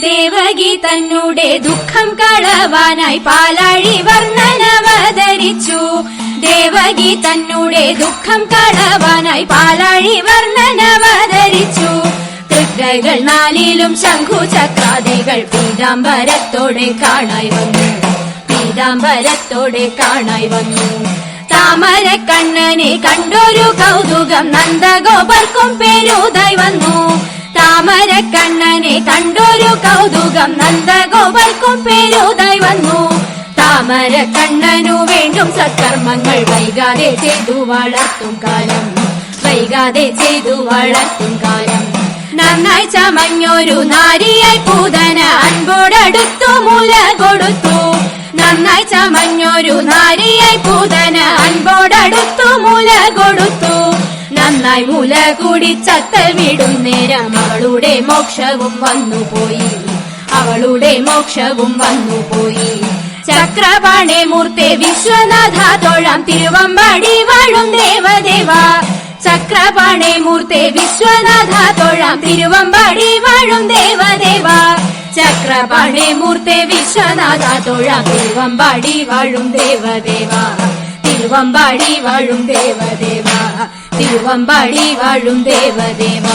ദേവകി തന്നുടെ ദുഃഖം കളവാനായി പാലാഴി വർണനവതരിച്ചു ദേവകി തന്നുടെ ദുഃഖം കളവാനായി പാലാഴി വർണനവതരിച്ചു തൃക്കൈകൾ നാലിലും ശംഖു ചക്രാദികൾ പീതാംബരത്തോടെ കാണായി വന്നു. പീതാംബരത്തോടെ കാണായി വന്നു. താമര കണ്ണനെ കണ്ടൊരു കൗതുകം നന്ദഗോപർക്കും പേരുതായി വന്നു. താമര കണ്ണനെ കണ്ടൊരു കൗതുകം. നന്ദഗോപൽക്കും പേരുതായി വന്നു. താമര കണ്ണനു വേണ്ടും സത്കർമ്മങ്ങൾ വൈകാതെ ചെയ്തു വളർത്തും കാലം. വൈകാതെ ചെയ്തു വളർത്തും കാലം. നന്നായി ചമഞ്ഞൊരു നാരിയായി പൂതന അൻപോടടുത്തു മുല കൊടുത്തു. നന്നായി ചമഞ്ഞൊരു നാരിയായി പൂതന അൻപോടടുത്തു മുല കൊടുത്തു. നന്നായി മുല കൂടി ചത്തൽ വിടും നേരം അവളുടെ മോക്ഷവും വന്നുപോയി അവളുടെ മോക്ഷവും വന്നുപോയി ചക്രപാണേ മൂർത്തെ വിശ്വനാഥ തോഴാം തിരുവമ്പാടി വാഴും ദേവദേവ. ചക്രപാണേ മൂർത്തെ വിശ്വനാഥ തോഴാം തിരുവമ്പാടി വാഴും ദേവദേവ. ചക്രപാണേ മൂർത്തെ വിശ്വനാഥ തോഴാം തിരുവമ്പാടി വാഴും ദേവദേവ. തിരുവമ്പാടി വാഴും ദേവദേവ. തിരുവമ്പാടി വാഴും ദേവദേവ